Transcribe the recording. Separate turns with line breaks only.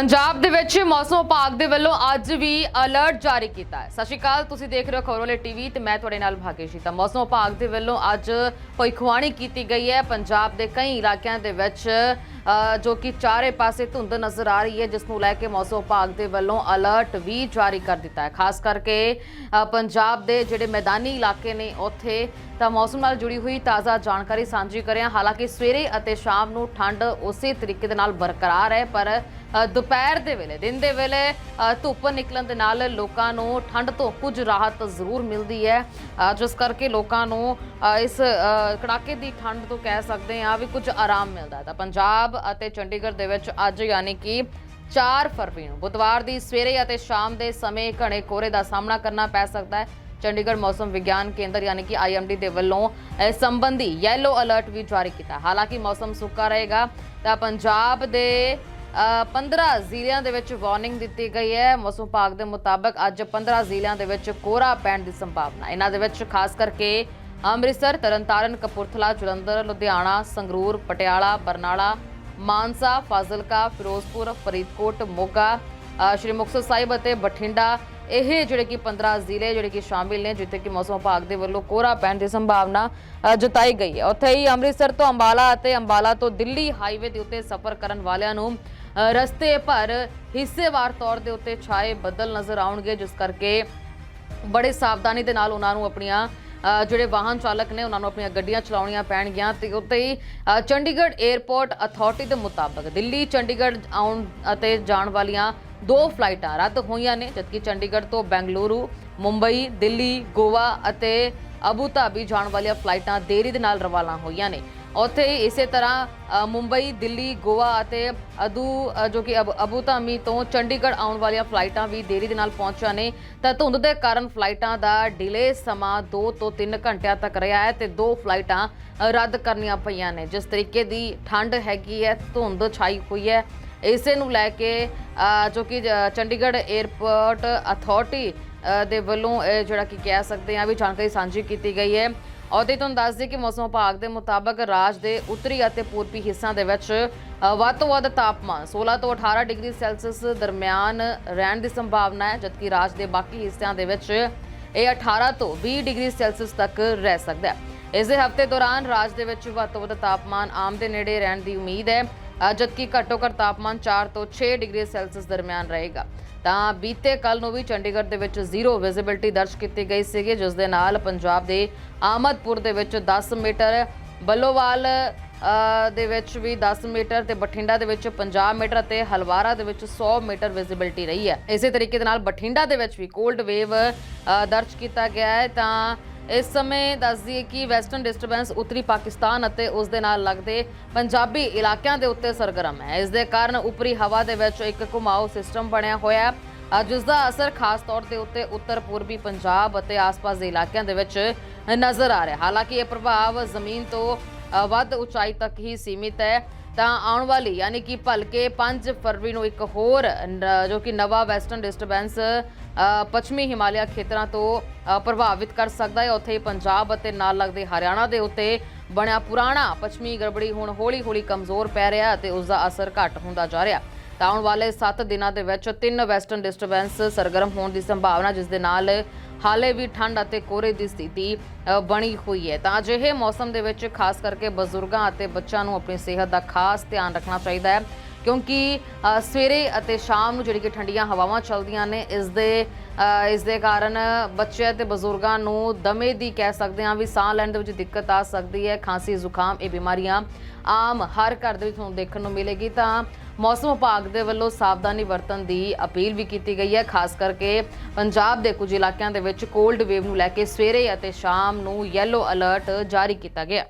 ਪੰਜਾਬ ਦੇ ਵਿੱਚ ਮੌਸਮ ਵਿਭਾਗ ਦੇ ਵੱਲੋਂ ਅੱਜ ਵੀ ਅਲਰਟ ਜਾਰੀ ਕੀਤਾ ਹੈ। ਸਤਿ ਸ਼੍ਰੀ ਅਕਾਲ, ਤੁਸੀਂ ਦੇਖ ਰਹੇ ਹੋ ਖਬਰੋਲੇ ਟੀਵੀ ਤੇ ਮੈਂ ਤੁਹਾਡੇ ਨਾਲ ਭਾਗੇਸ਼ੀ ਤਾਂ ਮੌਸਮ ਵਿਭਾਗ ਦੇ ਵੱਲੋਂ ਅੱਜ ਭਵਿੱਖਬਾਣੀ ਕੀਤੀ ਗਈ ਹੈ। ਪੰਜਾਬ ਦੇ ਕਈ ਇਲਾਕਿਆਂ ਦੇ ਵਿੱਚ ਜੋ ਕਿ ਚਾਰੇ ਪਾਸੇ ਧੁੰਦ ਨਜ਼ਰ ਆ ਰਹੀ ਹੈ, ਜਿਸ ਨੂੰ ਲੈ ਕੇ ਮੌਸਮ ਵਿਭਾਗ ਦੇ ਵੱਲੋਂ ਅਲਰਟ ਵੀ ਜਾਰੀ ਕਰ ਦਿੱਤਾ ਹੈ। ਖਾਸ ਕਰਕੇ ਪੰਜਾਬ ਦੇ ਜਿਹੜੇ ਮੈਦਾਨੀ ਇਲਾਕੇ ਨੇ, ਉੱਥੇ ਤਾਂ ਮੌਸਮ ਨਾਲ ਜੁੜੀ ਹੋਈ ਤਾਜ਼ਾ ਜਾਣਕਾਰੀ ਸਾਂਝੀ ਕਰਿਆ। ਹਾਲਾਂਕਿ ਸਵੇਰੇ ਅਤੇ ਸ਼ਾਮ ਨੂੰ ਠੰਡ ਉਸੇ ਤਰੀਕੇ ਦੇ ਨਾਲ ਬਰਕਰਾਰ ਹੈ, ਪਰ ਦੁਪਹਿਰ ਦੇ ਵੇਲੇ, ਦਿਨ ਦੇ ਵੇਲੇ ਧੁੱਪ ਨਿਕਲਣ ਦੇ ਨਾਲ ਲੋਕਾਂ ਨੂੰ ਠੰਡ ਤੋਂ ਕੁਝ ਰਾਹਤ ਜ਼ਰੂਰ ਮਿਲਦੀ ਹੈ। ਜਿਸ ਕਰਕੇ ਲੋਕਾਂ ਨੂੰ ਇਸ ਕੜਾਕੇ ਦੀ ਠੰਡ ਤੋਂ ਕਹਿ ਸਕਦੇ ਹਾਂ ਵੀ ਕੁਝ ਆਰਾਮ ਮਿਲਦਾ ਤਾਂ ਪੰਜਾਬ ਅਤੇ ਚੰਡੀਗੜ੍ਹ ਦੇ ਵਿੱਚ ਅੱਜ ਯਾਨੀ ਕਿ 4 ਫਰਵਰੀ ਨੂੰ ਬੁੱਧਵਾਰ ਦੀ ਸਵੇਰੇ ਅਤੇ ਸ਼ਾਮ ਦੇ ਸਮੇਂ ਘਣੇ ਕੋਹਰੇ ਦਾ ਸਾਹਮਣਾ ਕਰਨਾ ਪੈ ਸਕਦਾ ਹੈ। ਚੰਡੀਗੜ੍ਹ ਮੌਸਮ ਵਿਗਿਆਨ ਕੇਂਦਰ ਯਾਨੀ ਕਿ ਆਈਐਮਡੀ ਦੇ ਵੱਲੋਂ ਇਸ ਸੰਬੰਧੀ ਯੈਲੋ ਅਲਰਟ ਵੀ ਜਾਰੀ ਕੀਤਾ। ਹਾਲਾਂਕਿ ਮੌਸਮ ਸੁੱਕਾ ਰਹੇਗਾ ਤਾਂ ਪੰਜਾਬ ਦੇ ਅ, 15 ਜ਼ਿਲ੍ਹਿਆਂ ਦੇ ਵਿੱਚ ਵਾਰਨਿੰਗ ਦਿੱਤੀ ਗਈ ਹੈ। ਮੌਸਮ ਵਿਭਾਗ ਦੇ ਮੁਤਾਬਕ ਅੱਜ 15 ਜ਼ਿਲ੍ਹਿਆਂ ਦੇ ਵਿੱਚ ਕੋਹਰਾ ਪੈਣ ਦੀ ਸੰਭਾਵਨਾ ਇਹਨਾਂ ਦੇ ਵਿੱਚ ਖਾਸ ਕਰਕੇ ਅੰਮ੍ਰਿਤਸਰ ਤਰਨਤਾਰਨ ਕਪੂਰਥਲਾ ਜਲੰਧਰ ਲੁਧਿਆਣਾ ਸੰਗਰੂਰ ਪਟਿਆਲਾ ਬਰਨਾਲਾ ਮਾਨਸਾ ਫਾਜ਼ਿਲਕਾ ਫਿਰੋਜ਼ਪੁਰ ਫਰੀਦਕੋਟ ਮੋਗਾ ਸ਼੍ਰੀ ਮੁਕਤਸਰ ਸਾਹਿਬ ਅਤੇ ਬਠਿੰਡਾ। ਇਹ ਜਿਹੜੇ ਕਿ 15 ਜ਼ਿਲ੍ਹੇ ਜਿਹੜੇ ਕਿ ਸ਼ਾਮਿਲ ਨੇ, ਜਿੱਥੇ ਕਿ ਮੌਸਮ ਵਿਭਾਗ ਦੇ ਵੱਲੋਂ ਕੋਹਰਾ ਪੈਣ ਦੀ ਸੰਭਾਵਨਾ ਜਤਾਈ ਗਈ ਹੈ। ਉੱਥੇ ਹੀ ਅੰਮ੍ਰਿਤਸਰ ਤੋਂ ਅੰਬਾਲਾ ਅਤੇ ਅੰਬਾਲਾ ਤੋਂ ਦਿੱਲੀ ਹਾਈਵੇ ਦੇ ਉੱਤੇ ਸਫ਼ਰ ਕਰਨ ਵਾਲਿਆਂ ਨੂੰ ਰਸਤੇ ਭਰ ਹਿੱਸੇਵਾਰ ਤੌਰ ਦੇ ਉੱਤੇ ਛਾਏ ਬੱਦਲ ਨਜ਼ਰ ਆਉਣਗੇ, ਜਿਸ ਕਰਕੇ ਬੜੇ ਸਾਵਧਾਨੀ ਦੇ ਨਾਲ ਉਹਨਾਂ ਨੂੰ ਆਪਣੀਆਂ ਜਿਹੜੇ ਵਾਹਨ ਚਾਲਕ ਨੇ, ਉਹਨਾਂ ਨੂੰ ਆਪਣੀਆਂ ਗੱਡੀਆਂ ਚਲਾਉਣੀਆਂ ਪੈਣਗੀਆਂ ਤੇ ਉੱਤੇ ਹੀ ਚੰਡੀਗੜ੍ਹ 에ਅਰਪੋਰਟ ਅਥਾਰਟੀ ਦੇ ਮੁਤਾਬਕ ਦਿੱਲੀ, ਚੰਡੀਗੜ੍ਹ ਆਉਣ ਅਤੇ ਜਾਣ ਵਾਲੀਆਂ ਦੋ ਫਲਾਈਟਾਂ ਰੱਦ ਹੋਈਆਂ ਨੇ, ਜਦਕਿ ਚੰਡੀਗੜ੍ਹ ਤੋਂ ਬੈਂਗਲੁਰੂ, ਮੁੰਬਈ, ਦਿੱਲੀ, ਗੋਆ ਅਤੇ ਅਬੂ ਧਾਬੀ ਜਾਣ ਵਾਲੀਆਂ ਫਲਾਈਟਾਂ ਦੇਰੀ ਦੇ ਨਾਲ ਰਵਾਨਾ ਹੋਈਆਂ ਨੇ। ਉੱਥੇ ਹੀ ਇਸੇ ਤਰ੍ਹਾਂ ਮੁੰਬਈ, ਦਿੱਲੀ, ਗੋਆ ਅਤੇ ਅਦੂ ਜੋ ਕਿ ਅਬੂ ਧਾਬੀ ਤੋਂ ਚੰਡੀਗੜ੍ਹ ਆਉਣ ਵਾਲੀਆਂ ਫਲਾਈਟਾਂ ਵੀ ਦੇਰੀ ਦੇ ਨਾਲ ਪਹੁੰਚੀਆਂ ਨੇ। ਤਾਂ ਧੁੰਦ ਦੇ ਕਾਰਨ ਫਲਾਈਟਾਂ ਦਾ ਡਿਲੇ ਸਮਾਂ 2 ਤੋਂ 3 ਘੰਟਿਆਂ ਤੱਕ ਰਿਹਾ ਹੈ ਤੇ ਦੋ ਫਲਾਈਟਾਂ ਰੱਦ ਕਰਨੀਆਂ ਪਈਆਂ ਨੇ। ਜਿਸ ਤਰੀਕੇ ਦੀ ਠੰਡ ਹੈਗੀ ਹੈ, ਧੁੰਦ ਛਾਈ ਹੋਈ ਹੈ। ਇਸੇ ਨੂੰ ਲੈ ਕੇ ਜੋ ਕਿ ਚੰਡੀਗੜ੍ਹ 에ਅਰਪੋਰਟ ਅਥਾਰਟੀ ਦੇ ਵੱਲੋਂ ਜਿਹੜਾ ਕਿ ਕਹਿ ਸਕਦੇ ਆ ਵੀ ਜਾਣਕਾਰੀ ਸਾਂਝੀ ਕੀਤੀ ਗਈ ਹੈ। ਉਹਦੇ ਤੁਹਾਨੂੰ ਦੱਸ ਦਈਏ ਕਿ ਮੌਸਮ ਵਿਭਾਗ ਦੇ ਮੁਤਾਬਕ ਰਾਜ ਦੇ ਉੱਤਰੀ ਅਤੇ ਪੂਰਬੀ ਹਿੱਸਿਆਂ ਦੇ ਵਿੱਚ ਵੱਧ ਤੋਂ ਵੱਧ ਤਾਪਮਾਨ 16 ਤੋਂ 18 ਡਿਗਰੀ ਸੈਲਸੀਅਸ ਦਰਮਿਆਨ ਰਹਿਣ ਦੀ ਸੰਭਾਵਨਾ ਹੈ, ਜਦਕਿ ਰਾਜ ਦੇ ਬਾਕੀ ਹਿੱਸਿਆਂ ਦੇ ਵਿੱਚ ਇਹ 18 ਤੋਂ 20 ਡਿਗਰੀ ਸੈਲਸੀਅਸ ਤੱਕ ਰਹਿ ਸਕਦਾ ਹੈ। ਇਸ ਹਫ਼ਤੇ ਦੌਰਾਨ ਰਾਜ ਦੇ ਵਿੱਚ ਵੱਧ ਤੋਂ ਵੱਧ ਤਾਪਮਾਨ ਆਮ ਦੇ ਨੇੜੇ ਰਹਿਣ ਦੀ ਉਮੀਦ ਹੈ। ਜਦਕਿ ਘੱਟੋ ਘੱਟ ਤਾਪਮਾਨ 4 ਤੋਂ 6 ਡਿਗਰੀ ਸੈਲਸੀਅਸ ਦਰਮਿਆਨ ਰਹੇਗਾ, ਤਾਂ ਬੀਤੇ ਕੱਲ ਨੂੰ ਵੀ ਚੰਡੀਗੜ੍ਹ ਦੇ ਵਿੱਚ ਜ਼ੀਰੋ ਵਿਜ਼ਿਬਿਲਟੀ ਦਰਜ ਕੀਤੀ ਗਈ ਸੀਗੀ, ਜਿਸ ਦੇ ਨਾਲ ਪੰਜਾਬ ਦੇ ਆਮਦਪੁਰ ਦੇ ਵਿੱਚ 10 ਮੀਟਰ, ਬੱਲੋਵਾਲ ਦੇ ਵਿੱਚ ਵੀ 10 ਮੀਟਰ ਤੇ ਬਠਿੰਡਾ ਦੇ ਵਿੱਚ 50 ਮੀਟਰ ਅਤੇ ਹਲਵਾਰਾ ਦੇ ਵਿੱਚ 100 ਮੀਟਰ ਵਿਜ਼ਿਬਿਲਟੀ ਰਹੀ ਹੈ। ਇਸੇ ਤਰੀਕੇ ਦੇ ਨਾਲ ਬਠਿੰਡਾ ਦੇ ਵਿੱਚ ਵੀ ਕੋਲਡ ਵੇਵ ਦਰਜ ਕੀਤਾ ਗਿਆ ਹੈ, ਤਾਂ ਇਸ ਸਮੇਂ ਦੱਸ ਦਈਏ ਕਿ ਵੈਸਟਰਨ ਡਿਸਟਰਬੈਂਸ ਉੱਤਰੀ ਪਾਕਿਸਤਾਨ ਅਤੇ ਉਸ ਦੇ ਨਾਲ ਲੱਗਦੇ ਪੰਜਾਬੀ ਇਲਾਕਿਆਂ ਦੇ ਉੱਤੇ ਸਰਗਰਮ ਹੈ। ਇਸ ਦੇ ਕਾਰਨ ਉੱਪਰੀ ਹਵਾ ਦੇ ਵਿੱਚ ਇੱਕ ਘੁਮਾਓ ਸਿਸਟਮ ਬਣਿਆ ਹੋਇਆ ਹੈ। ਅ, ਜਿਸ ਦਾ ਅਸਰ ਖਾਸ ਤੌਰ ਤੇ ਉੱਤੇ ਉੱਤਰ ਪੂਰਬੀ ਪੰਜਾਬ ਅਤੇ ਆਸ-ਪਾਸ ਦੇ ਇਲਾਕਿਆਂ ਦੇ ਵਿੱਚ ਨਜ਼ਰ ਆ ਰਿਹਾ ਹਾਲਾਂਕਿ ਇਹ ਪ੍ਰਭਾਵ ਜ਼ਮੀਨ ਤੋਂ ਵੱਧ ਉਚਾਈ ਤੱਕ ਹੀ ਸੀਮਿਤ ਹੈ। ਤਾਂ ਆਉਣ ਵਾਲੀ ਯਾਨੀ ਕਿ ਭਲਕੇ 5 ਫਰਵਰੀ ਨੂੰ ਇੱਕ ਹੋਰ ਜੋ ਕਿ ਨਵਾਂ ਵੈਸਟਰਨ ਡਿਸਟਰਬੈਂਸ ਪੱਛਮੀ ਹਿਮਾਲਿਆ ਖੇਤਰਾਂ ਤੋਂ ਪ੍ਰਭਾਵਿਤ ਕਰ ਸਕਦਾ ਹੈ। ਉੱਥੇ ਪੰਜਾਬ ਅਤੇ ਨਾਲ ਲੱਗਦੇ ਹਰਿਆਣਾ ਦੇ ਉੱਤੇ ਬਣਿਆ ਪੁਰਾਣਾ ਪੱਛਮੀ ਗੜਬੜੀ ਹੁਣ ਹੌਲੀ-ਹੌਲੀ ਕਮਜ਼ੋਰ ਪੈ ਰਿਹਾ ਅਤੇ ਉਸ ਦਾ ਅਸਰ ਘੱਟ ਹੁੰਦਾ ਜਾ ਰਿਹਾ। ਤਾਂ ਆਉਣ ਵਾਲੇ 7 ਦਿਨਾਂ ਦੇ ਵਿੱਚ ਤਿੰਨ ਵੈਸਟਰਨ ਡਿਸਟਰਬੈਂਸ ਸਰਗਰਮ ਹੋਣ ਦੀ ਸੰਭਾਵਨਾ, ਜਿਸ ਦੇ ਨਾਲ ਹਾਲੇ ਵੀ ਠੰਡ ਅਤੇ ਕੋਹਰੇ ਦੀ ਸਥਿਤੀ ਬਣੀ ਹੋਈ ਹੈ। ਤਾਂ ਅਜਿਹੇ ਮੌਸਮ ਦੇ ਵਿੱਚ ਖਾਸ ਕਰਕੇ ਬਜ਼ੁਰਗਾਂ ਅਤੇ ਬੱਚਿਆਂ ਨੂੰ ਆਪਣੀ ਸਿਹਤ ਦਾ ਖਾਸ ਧਿਆਨ ਰੱਖਣਾ ਚਾਹੀਦਾ ਹੈ। ਕਿਉਂਕਿ ਸਵੇਰੇ ਅਤੇ ਸ਼ਾਮ ਨੂੰ ਜਿਹੜੀ ਕਿ ਠੰਡੀਆਂ ਹਵਾਵਾਂ ਚੱਲਦੀਆਂ ਨੇ, ਇਸ ਦੇ ਇਸ ਦੇ ਕਾਰਨ ਬੱਚੇ ਅਤੇ ਬਜ਼ੁਰਗਾਂ ਨੂੰ ਦਮੇ ਦੀ ਕਹਿ ਸਕਦੇ ਹਾਂ ਵੀ ਸਾਹ ਲੈਣ ਦੇ ਵਿੱਚ ਦਿੱਕਤ ਆ ਸਕਦੀ ਹੈ। ਖਾਂਸੀ, ਜ਼ੁਕਾਮ, ਇਹ ਬਿਮਾਰੀਆਂ ਆਮ ਹਰ ਘਰ ਦੇ ਵਿੱਚ ਤੁਹਾਨੂੰ ਦੇਖਣ ਨੂੰ ਮਿਲੇਗੀ। ਤਾਂ ਮੌਸਮ ਵਿਭਾਗ ਦੇ ਵੱਲੋਂ ਸਾਵਧਾਨੀ ਵਰਤਣ ਦੀ ਅਪੀਲ ਵੀ ਕੀਤੀ ਗਈ ਹੈ, ਖਾਸ ਕਰਕੇ ਪੰਜਾਬ ਦੇ ਕੁਝ ਇਲਾਕਿਆਂ ਦੇ ਵਿੱਚ ਕੋਲਡ ਵੇਵ ਨੂੰ ਲੈ ਕੇ ਸਵੇਰੇ ਅਤੇ ਸ਼ਾਮ ਨੂੰ ਯੈਲੋ ਅਲਰਟ ਜਾਰੀ ਕੀਤਾ ਗਿਆ।